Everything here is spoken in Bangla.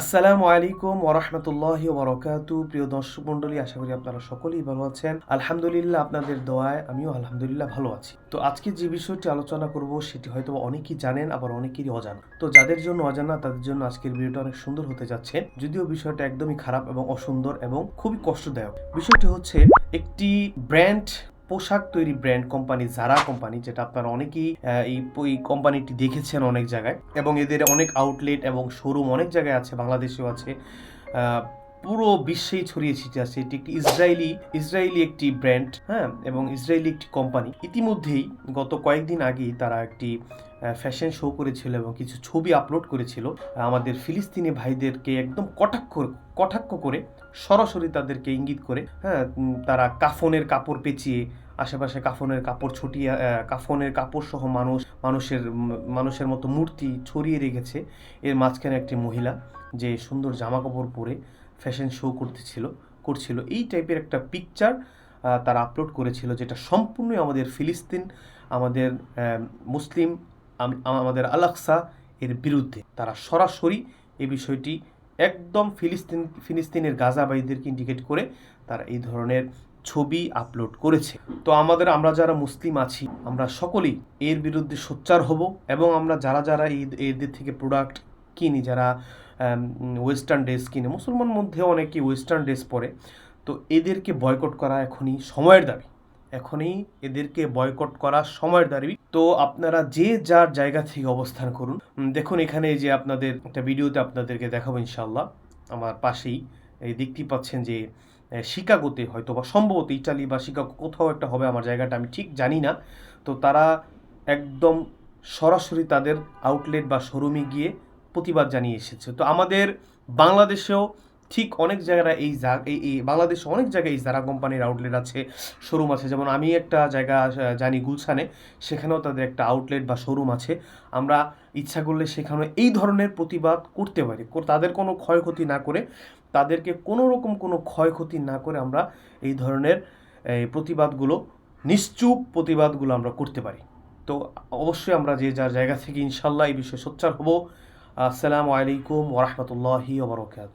আসসালামু আলাইকুম ওরহমতুল্লাহি ওবরাকাতু প্রিয় দর্শক মণ্ডলী, আশা করি আপনারা সকলেই ভালো আছেন। আলহামদুলিল্লাহ, আপনাদের দোয়ায় আমিও আলহামদুলিল্লাহ ভালো আছি। তো আজকে যে বিষয়টি আলোচনা করব, সেটি হয়তো অনেকেই জানেন, আবার অনেকেরই অজানা। তো যাদের জন্য অজানা, তাদের জন্য আজকের ভিডিওটা অনেক সুন্দর হতে যাচ্ছে। যদিও বিষয়টা একদমই খারাপ এবং অসুন্দর এবং খুবই কষ্টদায়ক। বিষয়টি হচ্ছে, একটি ব্র্যান্ড পোশাক তৈরি ব্র্যান্ড কোম্পানি জারা কোম্পানি যেটা আপনারা অনেকেই এই কোম্পানিটি দেখেছেন অনেক জায়গায়। এবং এদের অনেক আউটলেট এবং শোরুম অনেক জায়গায় আছে, বাংলাদেশেও আছে। পুরো বিশ্বেই ছড়িয়ে ছিটিয়ে আছে। এটি একটি ইসরায়েলি ইসরায়েলি একটি ব্র্যান্ড হ্যাঁ এবং ইসরায়েলি একটি কোম্পানি ইতিমধ্যেই গত কয়েকদিন আগেই তারা একটি ফ্যাশন শো করেছিল এবং কিছু ছবি আপলোড করেছিল। আমাদের ফিলিস্তিনি ভাইদেরকে একদম কটাক্ষ কটাক্ষ করে, সরাসরি তাদেরকে ইঙ্গিত করে হ্যাঁ তারা কাফনের কাপড় পেঁচিয়ে, আশেপাশে কাফনের কাপড় ছটিয়ে কাফনের কাপড় সহ মানুষ, মানুষের মানুষের মতো মূর্তি ছড়িয়ে রেখেছে। এর মাঝখানে একটি মহিলা যে সুন্দর জামা কাপড় পরে ফ্যাশন শো করতেছিল, করছিল। এই টাইপের একটা পিকচার তারা আপলোড করেছিল যেটা সম্পূর্ণই আমাদের ফিলিস্তিন, আমাদের মুসলিম আমাদের আলাক্সা এর বিরুদ্ধে। তারা সরাসরি এই বিষয়টি একদম ফিলিস্তিন, ফিলিস্তিনের গাজাবাইদেরকে ইন্ডিকেট করে তারা এই ধরনের ছবি আপলোড করেছে। তো আমাদের, আমরা যারা মুসলিম আছি, আমরা সকলেই এর বিরুদ্ধে সোচ্চার হব এবং আমরা যারা যারা এই, এদের থেকে প্রোডাক্ট কিনি, যারা ওয়েস্টার্ন ড্রেস কিনে, মুসলমান মধ্যে অনেকে ওয়েস্টার্ন ড্রেস পরে, তো এদেরকে বয়কট করা এখনই সময়ের দাবি। এখনই এদেরকে বয়কট করা সময়ের দাবি। তো আপনারা যে যার জায়গা থেকে অবস্থান করুন। দেখুন এখানে যে আপনাদের একটা ভিডিওতে আপনাদেরকে দেখাবো ইনশাল্লাহ আমার পাশেই এই দেখতেই পাচ্ছেন যে শিকাগোতে হয়তো বা সম্ভবত ইটালি বা শিকাগো কোথাও একটা হবে, আমার জায়গাটা আমি ঠিক জানি না। তো তারা একদম সরাসরি তাদের আউটলেট বা শোরুমে গিয়ে প্রতিবাদ জানিয়ে এসেছে। তো আমাদের বাংলাদেশেও ঠিক অনেক জায়গায় এই এই বাংলাদেশে অনেক জায়গায় এই জারা কোম্পানির আউটলেট আছে শোরুম আছে। যেমন আমি একটা জায়গা জানি গুলশানে, সেখানেও তাদের একটা আউটলেট বা শোরুম আছে। আমরা ইচ্ছা করলে সেখানে এই ধরনের প্রতিবাদ করতে পারি। তাদের কোনো ক্ষয়ক্ষতি না করে, তাদেরকে কোনো রকম কোনো ক্ষয়ক্ষতি না করে আমরা এই ধরনের প্রতিবাদগুলো, নিশ্চুপ প্রতিবাদগুলো আমরা করতে পারি। তো অবশ্যই আমরা যে যার জায়গা থেকে ইনশাল্লাহ এই বিষয়ে সোচ্চার হব। আসসালামু আলাইকুম ওরহমতুল্লাহি ওবরকাত